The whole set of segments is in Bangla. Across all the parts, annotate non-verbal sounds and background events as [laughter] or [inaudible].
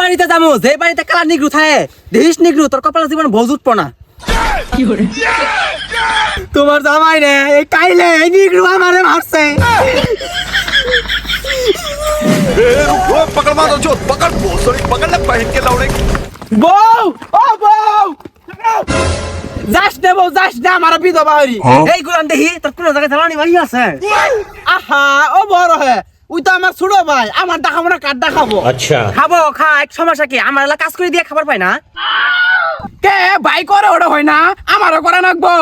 বাড়িতে যাবো যে বাড়িতে কালা নিগ্রু থাকে দেহিস নিগ্রু তোর কপালে জীবন ভোজ উঠবো না তোমার জামাই রে এই কাইলে এই নিগ্রু আমারে মারছে ए, रुक रुक, पकड़ मारो जो पकड़ भोसड़ी पकड़ ले पहन के लौड़े বউ ও বউ যাস নে বউ যাস না আমার বিধবা হরি এই গুলান দেখি তোর কোন জায়গায় জ্বালানি ভাই আছে আহা ও বড় হে ওই তো আমার ছোট ভাই আমার দেখাবো না কার দেখাবো? আচ্ছা। খাব খা এক সমস্যা কি? আমার এলাকা কাজ করে দিয়ে খাবার পাই না? কে? ভাই করে ওটা হয় না। আমারও করে নাকবো।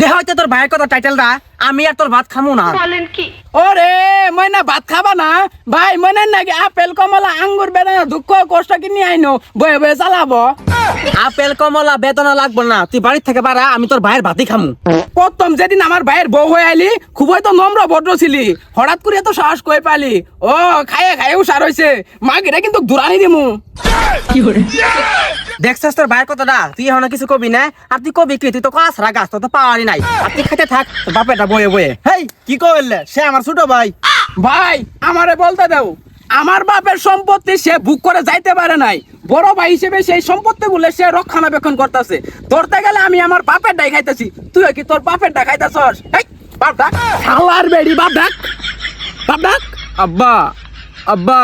দেহ হচ্ছে তোর ভাইয়ের কথা টাইটেলটা। আমি আর তোর ভাত খামু না। বলেন কি? ওরে মই না ভাত খাবা না? ভাই মনে নাকি আপেল কমলা আঙ্গুর বেদনা দুঃখ কষ্ট কিনে আইনো? বয়ে বয়ে চালাবো। আপেল কমলা বেদনা লাগবো না। তুই বাড়ির থেকে বাড়া আমি তোর ভাইয়ের ভাতই খামু। প্রথম যেদিন আমার ভাইয়ের বউ হয়ে আইলি খুবই তো নম্র ভদ্র ছিলি। হঠাৎ করে তো সাহস কই পালি? ও খায়ে খায়ে উসার হয়েছে মাগিরে কিন্তু দূরানি দিমু। দেখছিস তোর ভাইয়ের কথাটা তুই এখন কিছু কবি না? আর তুই কবি কি? তুই তো কাছরা গাছ তোর তো পাওয়ারই নাই। আর তুই খাইতে থাক তোর বাপেটা বয়ে বয়ে। হেই কি করলে সে আমার ছোট ভাই। ভাই আমারে বলতে দাও আমার বাপের সম্পত্তি সে বুক করে যাইতে পারে নাই। বড় ভাই হিসেবে সেই সম্পত্তি গুলো সে রক্ষণাবেক্ষণ করতেছে। ধরতে গেলে আমি আমার বাপের ডাই খাইতেছি। তুই কি তোর বাপের ডা খাইতেছস? এই বাপ ডাক। শালার বেড়ি বাপ ডাক। বাপ ডাক। আব্বা আব্বা।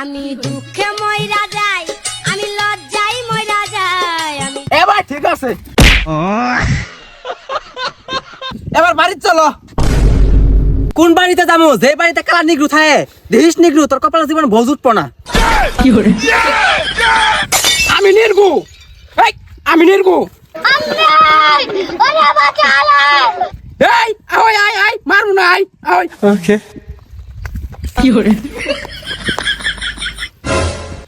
আমি দুঃখে ময়রা আছে। [laughs] এবার বাড়ি চলো। কোন বাড়িতে যাব? যে বাড়িতে কালা নিগ্রু থাকে দেহিস নিগ্রু তোর কপালে জীবন ভোজ উঠবো না। আমি নির্গু। এই আমি নির্গু। এই আয় আয় আয় মারু না আয় আয়। ওকে।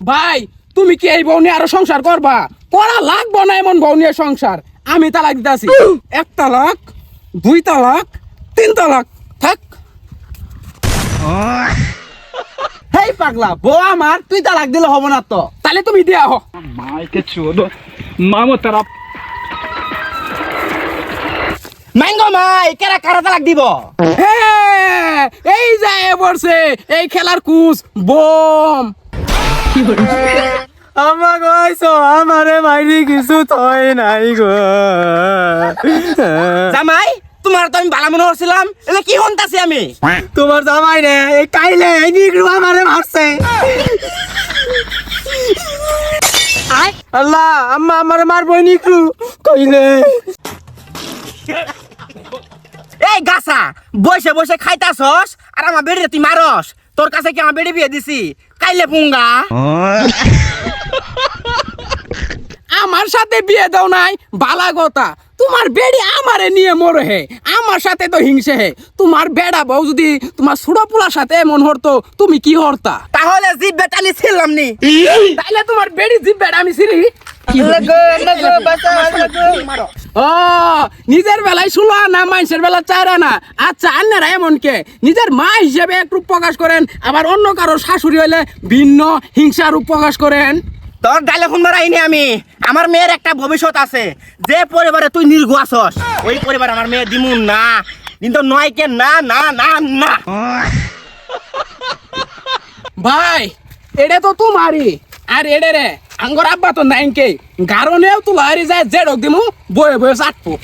ভাই তুমি কি এই বউ নিয়ে আরও সংসার করবা? করা লাগবো না এমন বউ নিয়ে সংসার। আমি তালাক দিতেছি এক তালাক দুই তালাক তিন তালাক থাক। হেই পাগলা বউ আমার তুই তালাক দিলে হব না তো। তাহলে তুমি দিয়া হো। মাইকে চোদ মামো তারা ম্যাঙ্গো মাই কেরা কারা তালাক দিব? হ্যাঁ এই যায় পড়ছে এই খেলার কুচ বোম। আমা কইছো আমারে মাইরি কিছু তই নাই গো। জামাই তোমার তো আমি বালা মনে করছিলাম। এলে কি হন্তাছি আমি? তোমার জামাই রে এই কাইলে এই নিগ্রু আমারে মারছে। আল্লাহ আম্মা আমারে মারবো নিগ্রু কইলে। এই গাছা বসে বসে খাইতাছস আর আমার বেড়ে তুই মারস। তোর কাছে কি আমার বেড়ে বিয়ে দিছি? কাইলে পুঙ্গা। সাথে বিয়ে দাও নাই বালা কথা। তোমার বেড়ি আমারে নিয়ে মরে হে আমার সাথে তো হিংসে হে। তোমার বেড়া বউ যদি তোমার ছোট পোলার সাথে এমন হরতো তুমি কি হরতা? তাহলে জিভ বেটানি ছিলাম নি। তাইলে তোমার বেড়ি জিভ বেড়া আমি ছিলি। ও নিজের বেলায় ষোলো না মানুষের বেলা চার না। আচ্ছা আন্নারা এমন কে? নিজের মা হিসেবে এক রূপ প্রকাশ করেন আবার অন্য কারও শাশুড়ি হইলে ভিন্ন হিংসার রূপ প্রকাশ করেন। তোর ডাইলে ফোন মারাইনি আমি। আমার মেয়ের একটা ভবিষ্যৎ আছে। যে পরিবারে তুই নির্গু আসস ওই পরিবার আমার মেয়ে দিমুন না। কিন্তু নয় কে না না না না। ভাই এটা তো তোমারই আর এডে রে আঙ্গর আব্বা তো নাইনকে। গারনেও তো লারি যায় জেডক দিমু বয়ে বয়ে চাটবো। [laughs]